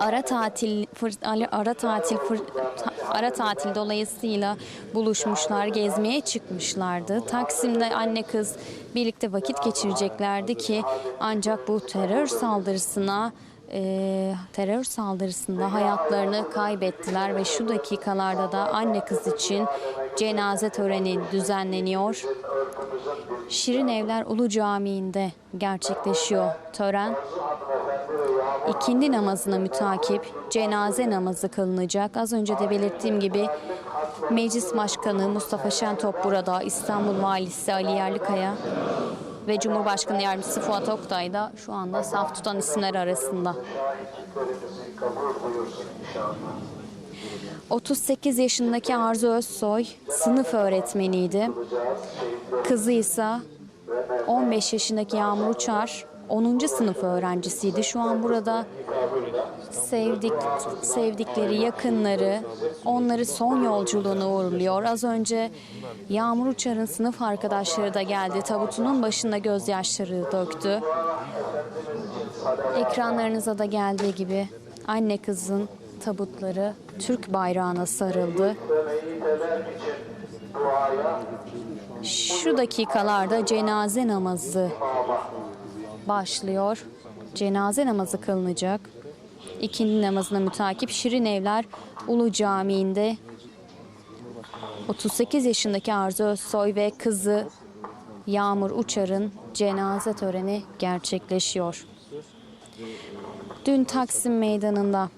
ara tatil fır- ara tatil fır- ara tatil dolayısıyla buluşmuşlar, gezmeye çıkmışlardı. Taksim'de anne kız birlikte vakit geçireceklerdi ki ancak bu terör saldırısına e, terör saldırısında hayatlarını kaybettiler ve şu dakikalarda da anne kız için cenaze töreni düzenleniyor. Şirin Evler Ulu Camii'nde gerçekleşiyor tören. İkindi namazına mütakip cenaze namazı kılınacak. Az önce de belirttiğim gibi Meclis Başkanı Mustafa Şentop burada, İstanbul Valisi Ali Yerlikaya ve Cumhurbaşkanı Yardımcısı Fuat Oktay da şu anda saf tutan isimler arasında. 38 yaşındaki Arzu Özsoy sınıf öğretmeniydi. Kızı ise 15 yaşındaki Yağmur Uçar 10. sınıf öğrencisiydi. Şu an burada sevdik sevdikleri yakınları onları son yolculuğuna uğurluyor. Az önce Yağmur Uçar'ın sınıf arkadaşları da geldi. Tabutunun başında gözyaşları döktü. Ekranlarınıza da geldiği gibi anne kızın tabutları Türk bayrağına sarıldı. Şu dakikalarda cenaze namazı başlıyor. Cenaze namazı kılınacak. İkindi namazına mütakip Şirin Evler Ulu Camii'nde 38 yaşındaki Arzu Özsoy ve kızı Yağmur Uçar'ın cenaze töreni gerçekleşiyor. Dün Taksim Meydanı'nda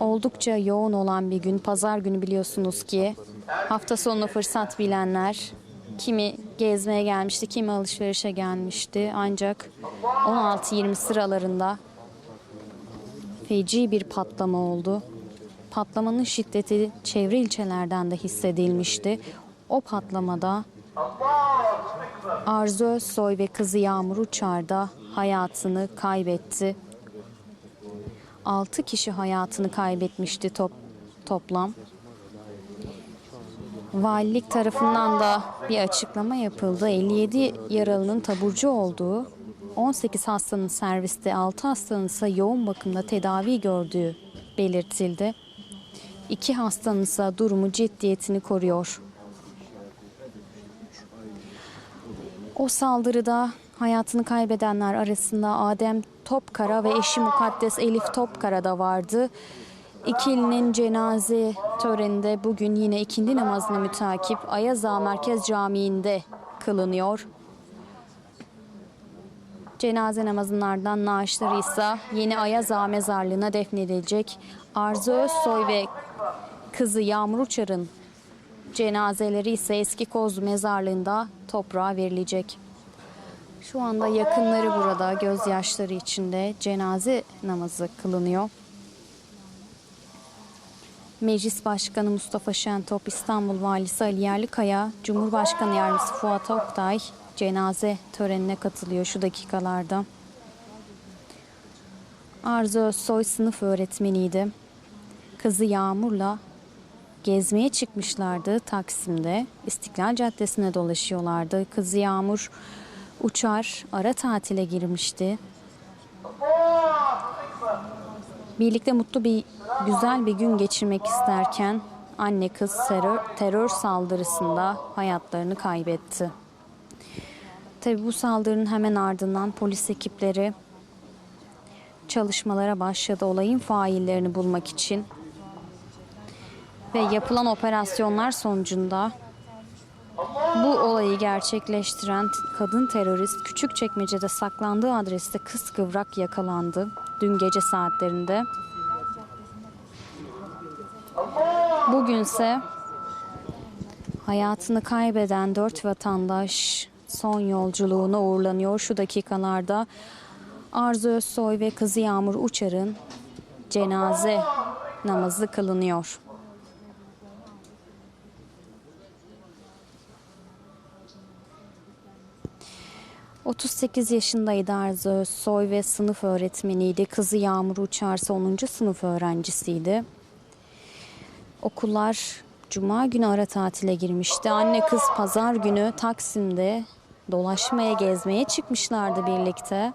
oldukça yoğun olan bir gün. Pazar günü biliyorsunuz ki hafta sonu fırsat bilenler kimi gezmeye gelmişti, kimi alışverişe gelmişti. Ancak 16-20 sıralarında feci bir patlama oldu. Patlamanın şiddeti çevre ilçelerden de hissedilmişti. O patlamada Arzu Özsoy ve kızı Yağmur Uçar da hayatını kaybetti. 6 kişi hayatını kaybetmişti top, toplam. Valilik tarafından da bir açıklama yapıldı. 57 yaralının taburcu olduğu, 18 hastanın serviste, 6 hastanın ise yoğun bakımda tedavi gördüğü belirtildi. 2 hastanın ise durumu ciddiyetini koruyor. O saldırıda hayatını kaybedenler arasında Adem Topkara ve eşi Mukaddes Elif Topkara da vardı. İkilinin cenaze töreninde bugün yine ikindi namazına mütakip Ayaza Merkez Camii'nde kılınıyor. Cenaze namazının ardından naaşları ise yeni Ayaza mezarlığına defnedilecek. Arzu Özsoy ve kızı Yağmur Uçar'ın cenazeleri ise Eski Kozlu mezarlığında toprağa verilecek. Şu anda yakınları burada gözyaşları içinde cenaze namazı kılınıyor. Meclis Başkanı Mustafa Şentop, İstanbul Valisi Ali Yerlikaya, Cumhurbaşkanı Yardımcısı Fuat Oktay cenaze törenine katılıyor şu dakikalarda. Arzu Özsoy sınıf öğretmeniydi. Kızı Yağmur'la gezmeye çıkmışlardı Taksim'de. İstiklal Caddesi'ne dolaşıyorlardı. Kızı Yağmur uçar ara tatile girmişti. Birlikte mutlu bir güzel bir gün geçirmek isterken anne kız terör, terör saldırısında hayatlarını kaybetti. Tabi bu saldırının hemen ardından polis ekipleri çalışmalara başladı olayın faillerini bulmak için. Ve yapılan operasyonlar sonucunda bu olayı gerçekleştiren kadın terörist Küçükçekmece'de saklandığı adreste kıskıvrak yakalandı dün gece saatlerinde. Bugünse hayatını kaybeden dört vatandaş son yolculuğuna uğurlanıyor şu dakikalarda. Arzu Özsoy ve kızı Yağmur Uçar'ın cenaze namazı kılınıyor. ...38 yaşındaydı Arzu Özsoy ve sınıf öğretmeniydi. Kızı Yağmur Uçarsa 10. sınıf öğrencisiydi. Okullar Cuma günü ara tatile girmişti. Anne kız pazar günü Taksim'de dolaşmaya, gezmeye çıkmışlardı birlikte.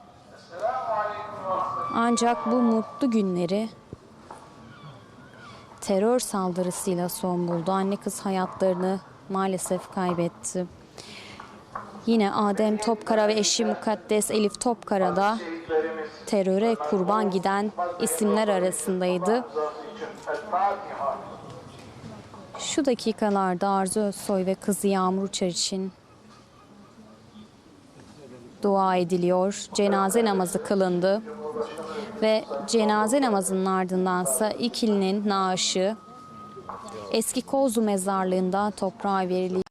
Ancak bu mutlu günleri terör saldırısıyla son buldu. Anne kız hayatlarını maalesef kaybetti. Yine Adem Topkara ve eşi Mukaddes Elif Topkara da teröre kurban giden isimler arasındaydı. Şu dakikalarda Arzu Özsoy ve kızı Yağmur Uçar için dua ediliyor. Cenaze namazı kılındı ve cenaze namazının ardındansa ikilinin naaşı eski Kozlu mezarlığında toprağa veriliyor.